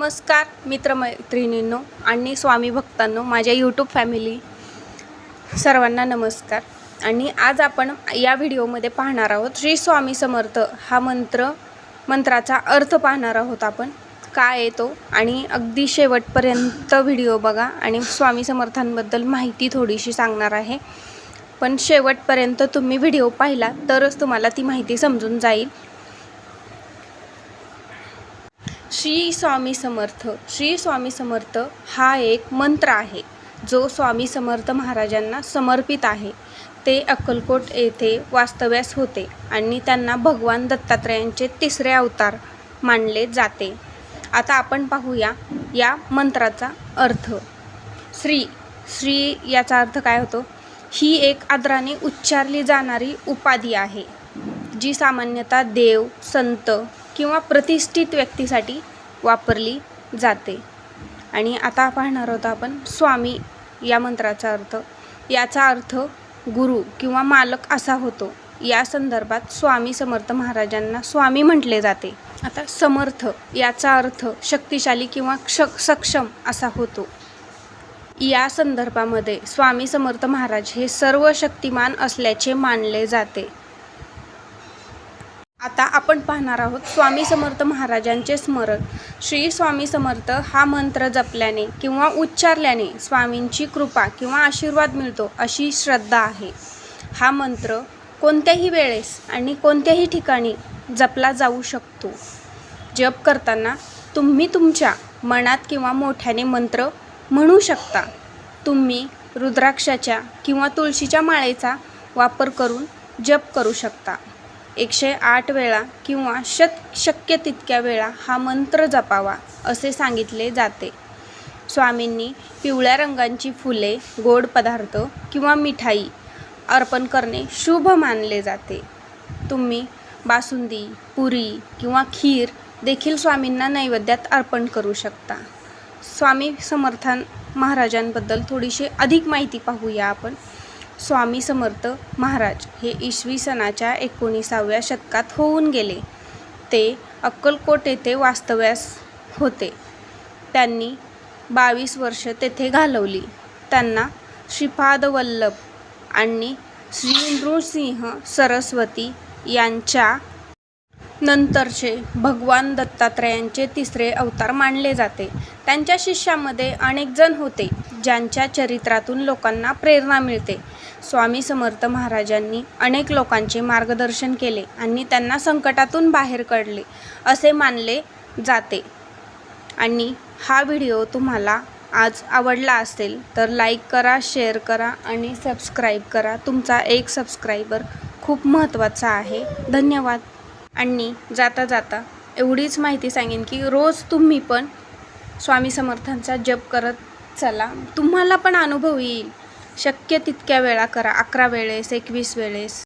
नमस्कार मित्रमैत्रिणींनो आणि स्वामी भक्तांनो माझ्या यूट्यूब फॅमिली सर्वांना नमस्कार. आणि आज आपण या व्हिडिओमध्ये पाहणार आहोत श्री स्वामी समर्थ हा मंत्र मंत्राचा अर्थ पाहणार आहोत आपण. काय येतो आणि अगदी शेवटपर्यंत व्हिडिओ बघा आणि स्वामी समर्थांबद्दल माहिती थोडीशी सांगणार आहे. पण शेवटपर्यंत तुम्ही व्हिडिओ पाहिला तरच तुम्हाला ती माहिती समजून जाईल. श्री स्वामी समर्थ. श्री स्वामी समर्थ हा एक मंत्र आहे. जो स्वामी समर्थ महाराजांना समर्पित आहे. ते अक्कलकोट येथे वास्तव्यास होते आणि त्यांना भगवान दत्तात्रयांचे तिसरे अवतार मानले जाते. आता आपण पाहूया या मंत्राचा अर्थ. श्री श्री याचा अर्थ काय होतो? ही एक आदराने उच्चारली जाणारी उपाधी आहे जी सामान्यतः देव संत किंवा प्रतिष्ठित व्यक्तीसाठी वापरली जाते. आणि आता पाहणार आहोत आपण स्वामी या मंत्राचा अर्थ. याचा अर्थ गुरु किंवा मालक असा होतो. या संदर्भात स्वामी समर्थ महाराजांना स्वामी म्हटले जाते. आता समर्थ याचा अर्थ शक्तिशाली किंवा क्ष सक्षम असा होतो. या संदर्भामध्ये स्वामी समर्थ महाराज हे सर्व शक्तिमान असल्याचे मानले जाते. आता आपण पाहणार आहोत स्वामी समर्थ महाराजांचे स्मरण. श्री स्वामी समर्थ हा मंत्र जपल्याने किंवा उच्चारल्याने स्वामींची कृपा किंवा आशीर्वाद मिळतो अशी श्रद्धा आहे. हा मंत्र कोणत्याही वेळेस आणि कोणत्याही ठिकाणी जपला जाऊ शकतो. जप करताना तुम्ही तुमच्या मनात किंवा मोठ्याने मंत्र म्हणू शकता. तुम्ही रुद्राक्षाच्या किंवा तुळशीच्या माळेचा वापर करून जप करू शकता. एकशे आठ वेळा किंवा शत शक्य तितक्या वेळा हा मंत्र जपावा असे सांगितले जाते. स्वामींनी पिवळ्या रंगांची फुले गोड पदार्थ किंवा मिठाई अर्पण करणे शुभ मानले जाते. तुम्ही बासुंदी पुरी किंवा खीर देखील स्वामींना नैवेद्यात अर्पण करू शकता. स्वामी समर्थान महाराजांबद्दल थोडीशी अधिक माहिती पाहूया आपण. स्वामी समर्थ महाराज हे इसवी सणाच्या एकोणीसाव्या शतकात होऊन गेले. ते अक्कलकोट येथे वास्तव्यास होते. त्यांनी बावीस वर्ष तेथे घालवली. त्यांना श्रीपाद वल्लभ आणि श्री नृसिंह सरस्वती यांच्या नंतरचे भगवान दत्तात्रयांचे तिसरे अवतार मानले जाते. त्यांच्या शिष्यामध्ये अनेक जण होते ज्यांच्या चरित्रातून लोकांना प्रेरणा मिळते. स्वामी समर्थ महाराजांनी अनेक लोकांचे मार्गदर्शन केले आणि त्यांना संकटातून बाहेर काढले असे मानले जाते. आणि हा व्हिडिओ तुम्हाला आज आवडला असेल तर लाईक करा शेअर करा आणि सबस्क्राईब करा. तुमचा एक सबस्क्रायबर खूप महत्त्वाचा आहे. धन्यवाद. आणि जाता जाता एवढीच माहिती सांगेन की रोज तुम्ही पण स्वामी समर्थांचा जप करत चला. तुम्हाला पण अनुभव येईल. शक्य तितक्या वेळा करा. अकरा वेळेस एकवीस वेळेस.